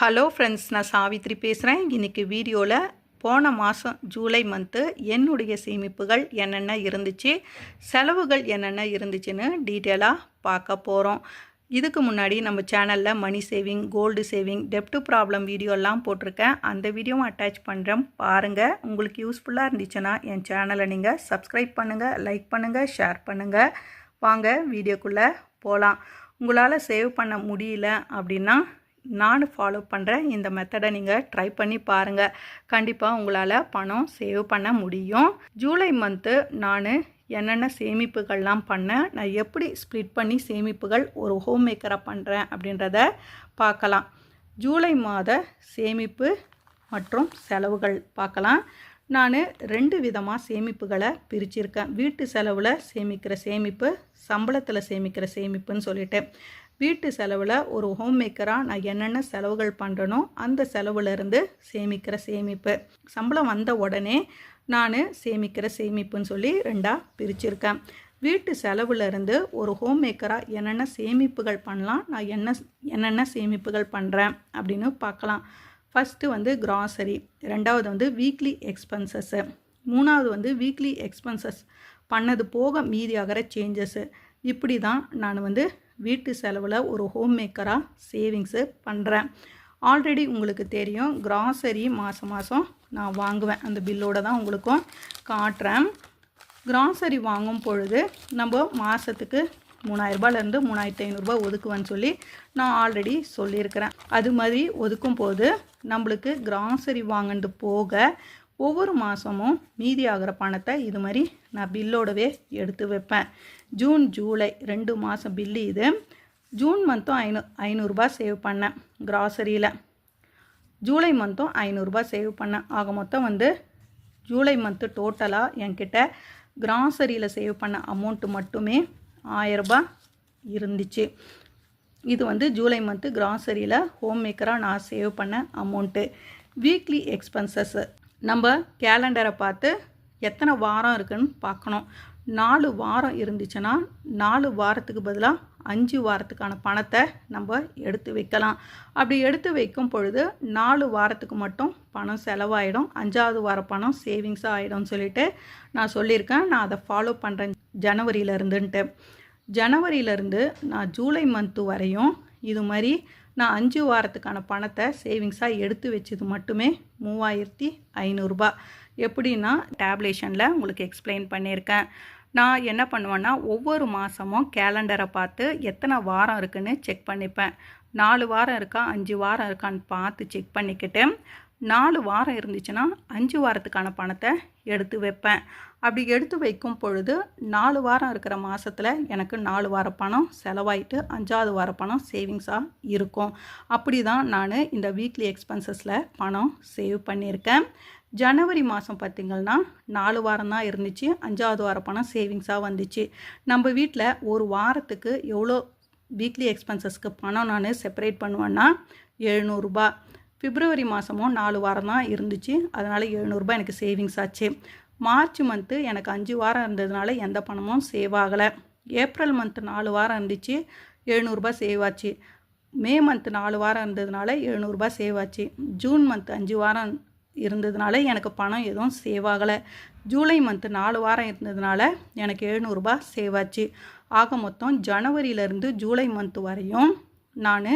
Hello friends நான் சாவித்ரி பேசுகிறேன் இன்றைக்கி வீடியோவில் போன மாதம் ஜூலை மந்த்து என்னுடைய சேமிப்புகள் என்னென்ன இருந்துச்சு செலவுகள் என்னென்ன இருந்துச்சுன்னு டீட்டெயிலாக பார்க்க போகிறோம் இதுக்கு முன்னாடி நம்ம சேனலில் மணி சேவிங் கோல்டு சேவிங் டெப்ட் ப்ராப்ளம் வீடியோலாம் போட்டிருக்கேன். அந்த வீடியோவும் அட்டாச் பண்ணுறேன் பாருங்கள் உங்களுக்கு யூஸ்ஃபுல்லாக இருந்துச்சுன்னா என் சேனலை நீங்கள் சப்ஸ்கிரைப் பண்ணுங்கள் லைக் பண்ணுங்கள் ஷேர் பண்ணுங்கள் வாங்க வீடியோக்குள்ளே போகலாம் உங்களால் சேவ் பண்ண முடியல அப்படின்னா நான் ஃபாலோ பண்ணுறேன் இந்த மெத்தடை நீங்கள் ட்ரை பண்ணி பாருங்கள் கண்டிப்பாக உங்களால் பணம் சேவ் பண்ண முடியும். ஜூலை மந்த்து நான் என்னென்ன சேமிப்புகள்லாம் பண்ணேன் நான் எப்படி ஸ்ப்ளிட் பண்ணி சேமிப்புகள் ஒரு ஹோம் மேக்கராக பண்ணுறேன் அப்படின்றத பார்க்கலாம். ஜூலை மாத சேமிப்பு மற்றும் செலவுகள் பார்க்கலாம். நான் ரெண்டு விதமாக சேமிப்புகளை பிரிச்சிருக்கேன். வீட்டு செலவில் சேமிக்கிற சேமிப்பு சம்பளத்தில் சேமிக்கிற சேமிப்புன்னு சொல்லிட்டு. வீட்டு செலவில் ஒரு ஹோம் மேக்கராக நான் என்னென்ன செலவுகள் பண்ணுறனோ அந்த செலவுலேருந்து சேமிக்கிற சேமிப்பு. சம்பளம் வந்த உடனே நான் சேமிக்கிற சேமிப்புன்னு சொல்லி ரெண்டாக பிரிச்சிருக்கேன். வீட்டு செலவுலேருந்து ஒரு ஹோம் மேக்கராக என்னென்ன சேமிப்புகள் பண்ணலாம் நான் என்ன என்னென்ன சேமிப்புகள் பண்ணுறேன் அப்படின்னு பார்க்கலாம். ஃபஸ்ட்டு வந்து கிராசரி ரெண்டாவது வந்து வீக்லி எக்ஸ்பென்சஸ்ஸு மூணாவது வந்து வீக்லி எக்ஸ்பென்சஸ் பண்ணது போக மீதியாகிற சேஞ்சஸ்ஸு இப்படி தான் நான் வந்து வீட்டு செலவில் ஒரு ஹோம் மேக்கராக சேவிங்ஸு பண்ணுறேன் ஆல்ரெடி உங்களுக்கு தெரியும் கிராசரி மாதம் மாதம் நான் வாங்குவேன். அந்த பில்லோடு தான் உங்களுக்கும் காட்டுறேன். கிராசரி வாங்கும் பொழுது நம்ம மாதத்துக்கு மூணாயிரரூபாலேருந்து மூணாயிரத்தி ஐநூறுரூபா ஒதுக்குவேன்னு சொல்லி நான் ஆல்ரெடி சொல்லியிருக்கிறேன். அது மாதிரி ஒதுக்கும் போது நம்மளுக்கு கிராசரி வாங்கிட்டு போக ஒவ்வொரு மாதமும் மீதி ஆகிற பணத்தை இது மாதிரி நான் பில்லோடவே எடுத்து வைப்பேன். ஜூன் ஜூலை ரெண்டு மாதம் பில்லு இது. ஜூன் மந்த்தும் ஐநூ ஐநூறுரூபா சேவ் பண்ணேன் கிராசரியில் ஜூலை மந்த்தும் ஐநூறுரூபா சேவ் பண்ணேன். ஆக மொத்தம் வந்து ஜூலை மந்த்து டோட்டலாக என்கிட்ட கிராசரியில் சேவ் பண்ண அமௌண்ட்டு மட்டுமே ஆயரரூபா இருந்துச்சு. இது வந்து ஜூலை மந்த்து கிராசரியில் ஹோம் மேக்கராக நான் சேவ் பண்ண அமௌண்ட்டு வீக்லி எக்ஸ்பென்சஸ்ஸு நம்ம கேலண்டரை பார்த்து எத்தனை வாரம் இருக்குன்னு பார்க்கணும். நாலு வாரம் இருந்துச்சுன்னா நாலு வாரத்துக்கு பதிலாக அஞ்சு வாரத்துக்கான பணத்தை நம்ம எடுத்து வைக்கலாம். அப்படி எடுத்து வைக்கும் பொழுது நாலு வாரத்துக்கு மட்டும் பணம் செலவாயிடும். அஞ்சாவது வார பணம் சேவிங்ஸாக ஆகிடும்னு சொல்லிட்டு நான் சொல்லியிருக்கேன். நான் அதை ஃபாலோ பண்ணுறேன் ஜனவரியிலேருந்துன்ட்டு ஜனவரியிலேருந்து நான் ஜூலை மந்த்து வரையும் இது மாதிரி நான் அஞ்சு வாரத்துக்கான பணத்தை சேவிங்ஸாக எடுத்து வச்சது மட்டுமே மூவாயிரத்தி ஐநூறுரூபா எப்படின்னா டேப்லேஷனில் உங்களுக்கு எக்ஸ்பிளைன் பண்ணியிருக்கேன். நான் என்ன பண்ணுவேன்னா ஒவ்வொரு மாதமும் கேலண்டரை பார்த்து எத்தனை வாரம் இருக்குன்னு செக் பண்ணிப்பேன். நாலு வாரம் இருக்கா அஞ்சு வாரம் இருக்கான்னு பார்த்து செக் பண்ணிக்கிட்டு நாலு வாரம் இருந்துச்சுன்னா அஞ்சு வாரத்துக்கான பணத்தை எடுத்து வைப்பேன். அப்படி எடுத்து வைக்கும் பொழுது நாலு வாரம் இருக்கிற மாதத்தில் எனக்கு நாலு வார பணம் செலவாயிட்டு அஞ்சாவது வார பணம் சேவிங்ஸாக இருக்கும். அப்படி தான் நான் இந்த வீக்லி எக்ஸ்பென்சஸில் பணம் சேவ் பண்ணியிருக்கேன். ஜனவரி மாதம் பார்த்திங்கன்னா நாலு வாரம் தான் இருந்துச்சு. அஞ்சாவது வார பணம் சேவிங்ஸாக வந்துச்சு. நம்ம வீட்டில் ஒரு வாரத்துக்கு எவ்வளோ வீக்லி எக்ஸ்பென்சஸ்க்கு பணம் நான் செப்பரேட் பண்ணுவேன்னா எழுநூறுபா பிப்ரவரி மாதமும் நாலு வாரம் தான் இருந்துச்சு. அதனால் எழுநூறுபா எனக்கு சேவிங்ஸ் ஆச்சு. மார்ச் மந்த்து எனக்கு அஞ்சு வாரம் இருந்ததுனால எந்த பணமும் சேவ் ஆகலை. ஏப்ரல் மந்த்து நாலு வாரம் இருந்துச்சு. எழுநூறுபா சேவ் ஆச்சு. மே மந்த்து நாலு வாரம் இருந்ததுனால எழுநூறுபா சேவ் ஆச்சு. ஜூன் மந்த் அஞ்சு வாரம் இருந்ததுனால எனக்கு பணம் எதுவும் சேவ் ஆகலை. ஜூலை மந்த்து நாலு வாரம் இருந்ததுனால எனக்கு எழுநூறுபா சேவ் ஆச்சு. ஆக மொத்தம் ஜனவரியிலேருந்து ஜூலை மந்த்து வரையும் நான்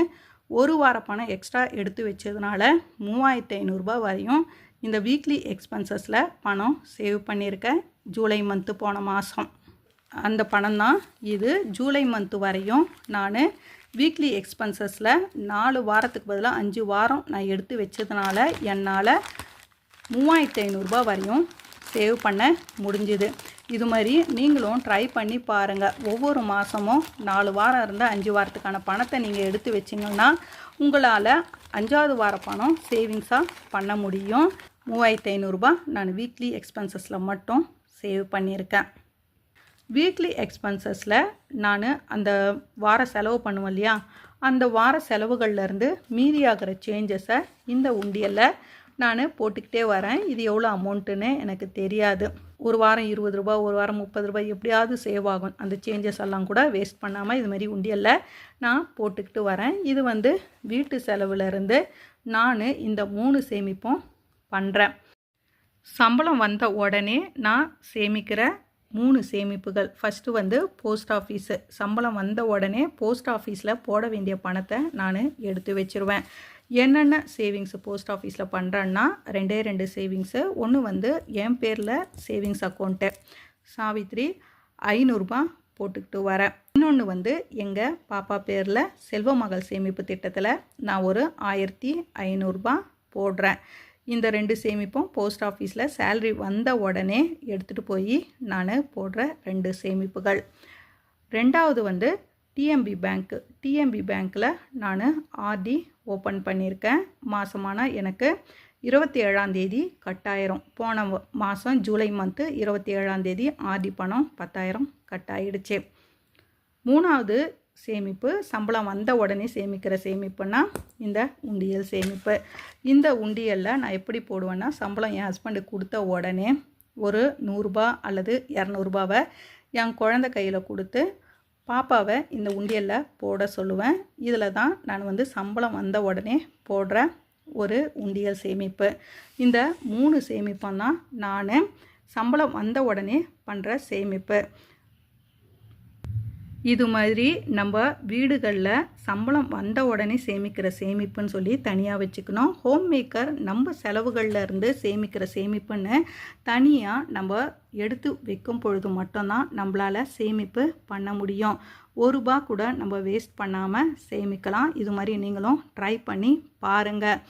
ஒரு வார பணம் எக்ஸ்ட்ரா எடுத்து வச்சதுனால மூவாயிரத்து ஐநூறுரூபா வரையும் இந்த வீக்லி எக்ஸ்பென்சஸில் பணம் சேவ் பண்ணியிருக்கேன். ஜூலை மந்த்து போன மாதம் அந்த பணம் தான் இது. ஜூலை மந்த்து வரையும் நான் வீக்லி எக்ஸ்பென்சஸில் நாலு வாரத்துக்கு பதிலாக அஞ்சு வாரம் நான் எடுத்து வச்சதுனால என்னால் மூவாயிரத்து ஐநூறுரூபா வரையும் சேவ் பண்ண முடிஞ்சுது. இது மாதிரி நீங்களும் ட்ரை பண்ணி பாருங்கள் ஒவ்வொரு மாதமும் நாலு வாரம் இருந்து அஞ்சு வாரத்துக்கான பணத்தை நீங்கள் எடுத்து வச்சிங்கன்னா உங்களால் அஞ்சாவது வார பணம் சேவிங்ஸாக பண்ண முடியும். மூவாயிரத்து ஐநூறுரூபா நான் வீக்லி எக்ஸ்பென்சஸில் மட்டும் சேவ் பண்ணியிருக்கேன். வீக்லி எக்ஸ்பென்சஸில் நான் அந்த வார செலவு பண்ணுவேன் இல்லையா? அந்த வார செலவுகள்லேருந்து மீதியாகிற சேஞ்சஸை இந்த உண்டியலில் நான் போட்டுக்கிட்டே வரேன். இது எவ்வளோ அமௌண்ட்டுன்னு எனக்கு தெரியாது. ஒரு வாரம் இருபது ரூபா ஒரு வாரம் முப்பது ரூபாய் எப்படியாவது சேவ் ஆகும். அந்த சேஞ்சஸ் எல்லாம் கூட வேஸ்ட் பண்ணாமல் இது மாதிரி உண்டியலில் நான் போட்டுக்கிட்டு வரேன். இது வந்து வீட்டு செலவுலேருந்து நான் இந்த மூணு சேமிப்பும் பண்ணுறேன் சம்பளம் வந்த உடனே நான் சேமிக்கிற மூணு சேமிப்புகள். ஃபஸ்ட்டு வந்து போஸ்ட் ஆஃபீஸு சம்பளம் வந்த உடனே போஸ்ட் ஆஃபீஸில் போட வேண்டிய பணத்தை நான் எடுத்து வச்சுருவேன். என்னென்ன சேவிங்ஸு போஸ்ட் ஆஃபீஸில் பண்ணுறேன்னா ரெண்டே ரெண்டு சேவிங்ஸு ஒன்று வந்து என் பேரில் சேவிங்ஸ் அக்கௌண்ட்டு சாவித்ரி ஐநூறுரூபா போட்டுக்கிட்டு வரேன். இன்னொன்று வந்து எங்கள் பாப்பா பேரில் செல்வ மகள் சேமிப்பு திட்டத்தில் நான் ஒரு ஆயிரத்தி ஐநூறுரூபா போடுறேன். இந்த ரெண்டு சேமிப்பும் போஸ்ட் ஆஃபீஸில் சேல்ரி வந்த உடனே எடுத்துகிட்டு போய் நான் போடுற ரெண்டு சேமிப்புகள். ரெண்டாவது வந்து டிஎம்பி பேங்க்கு டிஎம்பி பேங்க்கில் நான் ஆர்டி ஓப்பன் பண்ணியிருக்கேன். மாதமான எனக்கு இருபத்தி ஏழாந்தேதி கட்டாயிரம். போன மாதம் ஜூலை மந்த்து இருபத்தி ஏழாந்தேதி ஆர்டி பணம் பத்தாயிரம் கட்டாயிடுச்சு. மூணாவது சேமிப்பு. சம்பளம் வந்த உடனே சேமிக்கிற சேமிப்புனா இந்த உண்டியல் சேமிப்பு. இந்த உண்டியலில் நான் எப்படி போடுவேன்னா சம்பளம் என் ஹஸ்பண்டுக்கு கொடுத்த உடனே ஒரு நூறுரூபா அல்லது இரநூறுபாவை என் குழந்த கையில் கொடுத்து பாப்பாவை இந்த உண்டியலில் போட சொல்லுவேன். இதில் தான் நான் வந்து சம்பளம் வந்த உடனே போடுற ஒரு உண்டியல் சேமிப்பு. இந்த மூணு சேமிப்பம் தான் நான் சம்பளம் வந்த உடனே பண்ணுற சேமிப்பு. இது மாதிரி நம்ம வீடுகளில் சம்பளம் வந்த உடனே சேமிக்கிற சேமிப்புன்னு சொல்லி தனியாக வச்சுக்கணும். ஹோம் மேக்கர் நம்ம செலவுகளில் இருந்து சேமிக்கிற சேமிப்புன்னு தனியாக நம்ம எடுத்து வைக்கும் பொழுது மட்டும்தான் நம்மளால் சேமிப்பு பண்ண முடியும். ஒரு ரூபா கூட நம்ம வேஸ்ட் பண்ணாமல் சேமிக்கலாம். இது மாதிரி நீங்களும் ட்ரை பண்ணி பாருங்கள்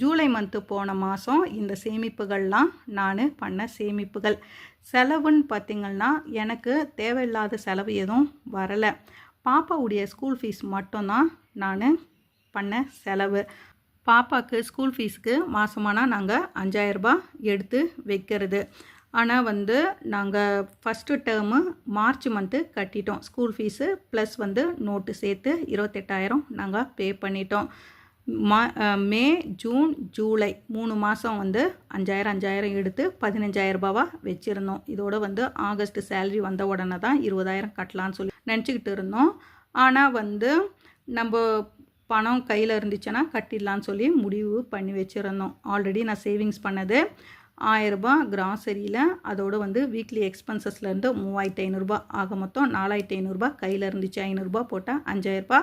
ஜூலை மந்த்து போன மாதம் இந்த சேமிப்புகள்லாம் நான் பண்ண சேமிப்புகள். செலவுன்னு பார்த்திங்கன்னா எனக்கு தேவையில்லாத செலவு எதுவும் வரலை. பாப்பாவுடைய ஸ்கூல் ஃபீஸ் மட்டும்தான் நான் பண்ண செலவு. பாப்பாவுக்கு ஸ்கூல் ஃபீஸுக்கு மாதமானால் நாங்கள் அஞ்சாயிரரூபா எடுத்து வைக்கிறது. ஆனால் வந்து நாங்கள் ஃபஸ்ட்டு டேர்மு மார்ச் மந்த்து கட்டிட்டோம். ஸ்கூல் ஃபீஸு ப்ளஸ் வந்து நோட்டு சேர்த்து இருபத்தெட்டாயிரம் நாங்கள் பே பண்ணிட்டோம். மா மே ஜூன் ஜூலை மூணு மாதம் வந்து அஞ்சாயிரம் அஞ்சாயிரம் எடுத்து பதினஞ்சாயிரரூபாவாக வச்சுருந்தோம். இதோட வந்து ஆகஸ்ட் சேல்ரி வந்த உடனே தான் இருபதாயிரம் கட்டலான்னு சொல்லி நினச்சிக்கிட்டு இருந்தோம். ஆனால் வந்து நம்ம பணம் கையில் இருந்துச்சுன்னா கட்டிடலான்னு சொல்லி முடிவு பண்ணி வச்சுருந்தோம். ஆல்ரெடி நான் சேவிங்ஸ் பண்ணது ஆயிரரூபா கிராசரியில் அதோடு வந்து வீக்லி எக்ஸ்பென்சஸ்லேருந்து மூவாயிரத்து ஐநூறுரூபா ஆக மொத்தம் நாலாயிரத்து ஐநூறுரூபா கையில் இருந்துச்சு. ஐநூறுரூபா போட்டால் அஞ்சாயிரரூபா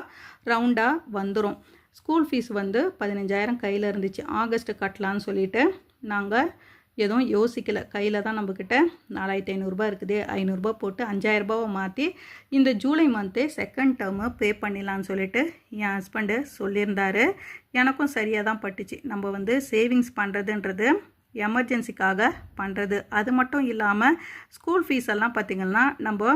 ரவுண்டாக வந்துடும் ஸ்கூல் ஃபீஸ் வந்து பதினஞ்சாயிரம் கையில் இருந்துச்சு. ஆகஸ்ட்டு கட்டலான்னு சொல்லிவிட்டு நாங்கள் எதுவும் யோசிக்கலை. கையில் தான் நம்மக்கிட்ட நாலாயிரத்தி ஐநூறுரூபா இருக்குது. ஐநூறுரூபா போட்டு அஞ்சாயிரரூபாவை மாற்றி இந்த ஜூலை மந்த்தே செகண்ட் டேர்மு பே பண்ணிடலான்னு சொல்லிட்டு என் ஹஸ்பண்டு சொல்லியிருந்தார். எனக்கும் சரியாக தான் பட்டுச்சு. நம்ம வந்து சேவிங்ஸ் பண்ணுறதுன்றது எமர்ஜென்சிக்காக பண்ணுறது அது மட்டும் இல்லாமல் ஸ்கூல் ஃபீஸ் எல்லாம் பார்த்திங்கன்னா நம்ம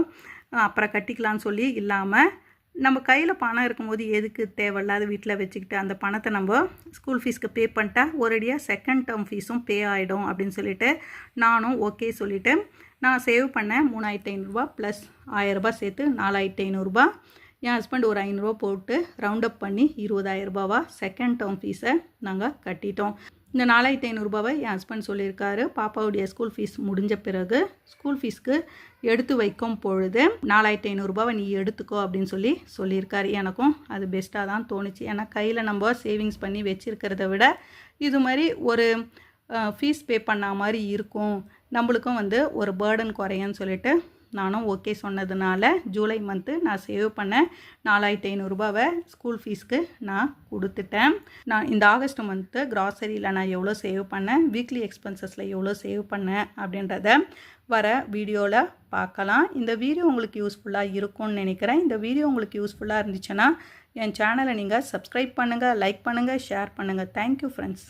அப்புறம் கட்டிக்கலான்னு சொல்லி இல்லாமல் நம்ம கையில் பணம் இருக்கும்போது எதுக்கு தேவையில்லாத வீட்டில் வச்சுக்கிட்டு அந்த பணத்தை நம்ம ஸ்கூல் ஃபீஸ்க்கு பே பண்ணிட்டா ஒரேடியாக செகண்ட் டேர்ம் ஃபீஸும் பே ஆகிடும் அப்படின்னு சொல்லிட்டு நானும் ஓகே சொல்லிவிட்டு நான் சேவ் பண்ணேன் மூணாயிரத்து ஐநூறுரூவா ப்ளஸ் ஆயிரரூபா சேர்த்து நாலாயிரத்து ஐநூறுரூபா என் ஹஸ்பண்ட் ஒரு ஐநூறுரூவா போட்டு ரவுண்ட் அப் பண்ணி இருபதாயிரரூபாவா செகண்ட் டேர்ம் ஃபீஸை நாங்கள் கட்டிட்டோம். இந்த நாலாயிரத்தி ஐநூறுரூபாவை என் ஹஸ்பண்ட் சொல்லியிருக்காரு. பாப்பாவுடைய ஸ்கூல் ஃபீஸ் முடிஞ்ச பிறகு ஸ்கூல் ஃபீஸ்க்கு எடுத்து வைக்கும் பொழுது நாலாயிரத்தி ஐநூறுரூபாவை நீ எடுத்துக்கோ அப்படின்னு சொல்லி சொல்லியிருக்காரு. எனக்கும் அது பெஸ்ட்டாக தான் தோணுச்சு. ஏன்னா கையில் நம்ம சேவிங்ஸ் பண்ணி வச்சுருக்கிறத விட இது மாதிரி ஒரு ஃபீஸ் பே பண்ண மாதிரி இருக்கும். நம்மளுக்கும் வந்து ஒரு பேர்டன் குறையன்னு சொல்லிட்டு நானும் ஓகே சொன்னதுனால ஜூலை மந்த்து நான் சேவ் பண்ணேன் நாலாயிரத்தி ஐநூறுரூபாவை ஸ்கூல் ஃபீஸ்க்கு நான் கொடுத்துட்டேன். நான் இந்த ஆகஸ்ட் மந்த்து க்ராசரியில் நான் எவ்வளோ சேவ் பண்ணேன் வீக்லி எக்ஸ்பென்சஸில் எவ்வளோ சேவ் பண்ணேன் அப்படின்றத வர வீடியோவில் பார்க்கலாம். இந்த வீடியோ உங்களுக்கு யூஸ்ஃபுல்லாக இருக்கும்னு நினைக்கிறேன். இந்த வீடியோ உங்களுக்கு யூஸ்ஃபுல்லாக இருந்துச்சுன்னா என் சேனலை நீங்கள் சப்ஸ்கிரைப் பண்ணுங்கள் லைக் பண்ணுங்கள் ஷேர் பண்ணுங்கள் தேங்க்யூ ஃப்ரெண்ட்ஸ்